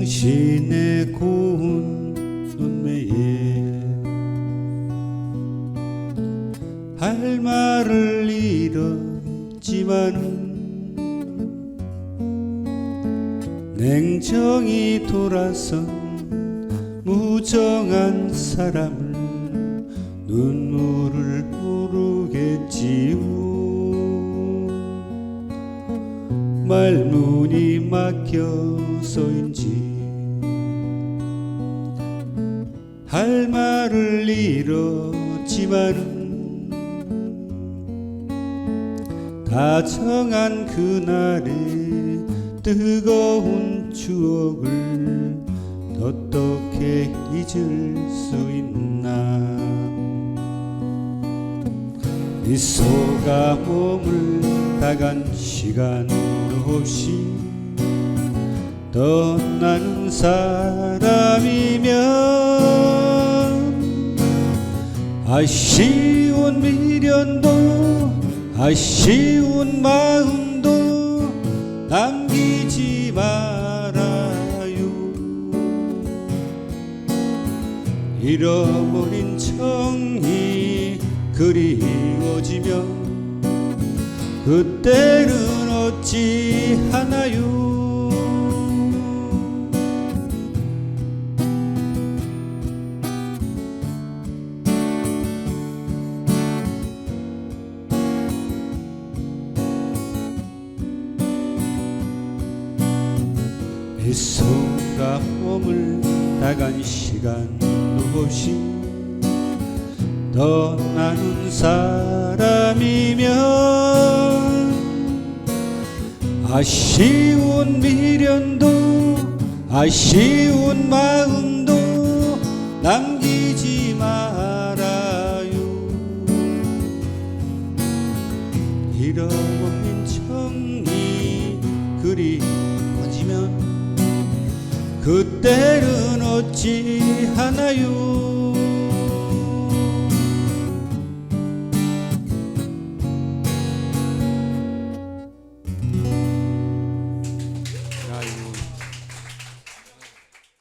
당신의 고운 손매에 할 말을 잃었지만 냉정히 돌아선 무정한 사람을 눈물을 부르겠지요. 말문이 막혀서인지 할 말을 잃었지만은 다정한 그날의 뜨거운 추억을 어떻게 잊을 수 있나? 미소가 몸을 다간 시간 없이 떠나는 사람 아쉬운 미련도 아쉬운 마음도 남기지 말아요. 잃어버린 정이 그리워지면 그때는 어찌 하나요 미소가 몸을 나간 시간 없이 떠나는 사람이면 아쉬운 미련도 아쉬운 마음도 남기지 말아요. 잃어버린 정이 그리워지면 그때는 어찌 하나요